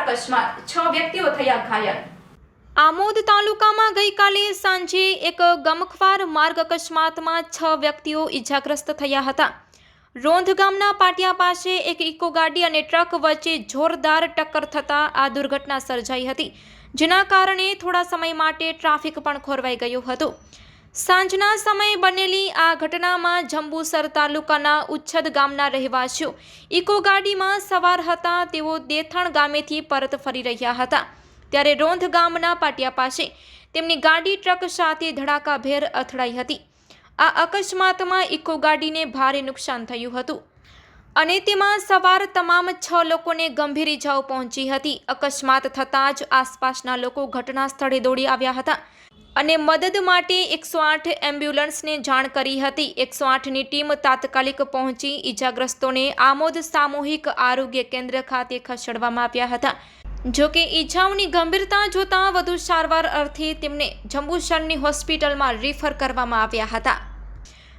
અકસ્માત. છ વ્યક્તિઓ થયા ઘાયલ. આમોદ તાલુકામાં ગઈકાલે સાંજે એક ગમખ્વાર માર્ગ અકસ્માતમાં છ વ્યક્તિઓ ઈજાગ્રસ્ત થયા હતા. રોંધ ગામના પાટિયા પાસે એક ઇકો ગાડી અને ટ્રક વચ્ચે જોરદાર ટક્કર થતાં આ દુર્ઘટના સર્જાઈ હતી, જેના કારણે થોડા સમય માટે ટ્રાફિક પણ ખોરવાઈ ગયું હતો. સાંજના સમયે બનેલી આ ઘટનામાં જંબુસર તાલુકાના ઉચ્છદ ગામના રહેવાસીઓ ઇકો ગાડીમાં સવાર હતા. તેઓ દેથાણ ગામેથી પરત ફરી રહ્યા હતા. ત્યારે રોંધ ગામના પાટિયા પાસે તેમની ગાડી ટ્રક સાથે ધડાકાભેર અથડાઈ હતી. આ અકસ્માતમાં ઇકો ગાડીને ભારે નુકસાન થયું હતું. અને તેમાં સવાર તમામ છ લોકોને ગંભીર ઇજાઓ પહોંચી હતી. અકસ્માત થતાં જ આસપાસના લોકો ઘટના સ્થળે દોડી આવ્યા હતા. અને મદદ માટે એકસો આઠ એમ્બ્યુલન્સને જાણ કરી હતી. એકસો આઠની ટીમ તાત્કાલિક પહોંચી ઈજાગ્રસ્તોને આમોદ સામૂહિક આરોગ્ય કેન્દ્ર ખાતે ખસેડવામાં આવ્યા હતા. જો કે ઈજાઓની ગંભીરતા જોતાં વધુ સારવાર અર્થે તેમને જંબુસરની હોસ્પિટલમાં રિફર કરવામાં આવ્યા હતા.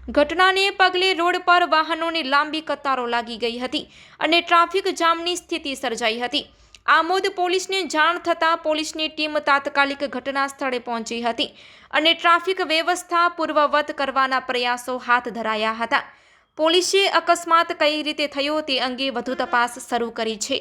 ઘટનાને પગલે રોડ પર વાહનોની લાંબી કતારો લાગી ગઈ હતી અને ટ્રાફિક જામની સ્થિતિ સર્જાઈ હતી. આમોદ પોલીસને જાણ થતાં પોલીસની ટીમ તાત્કાલિક ઘટના સ્થળે પહોંચી હતી અને ટ્રાફિક વ્યવસ્થા પૂર્વવત કરવાના પ્રયાસો હાથ ધરાયા હતા. પોલીસે અકસ્માત કઈ રીતે થયો તે અંગે વધુ તપાસ શરૂ કરી છે.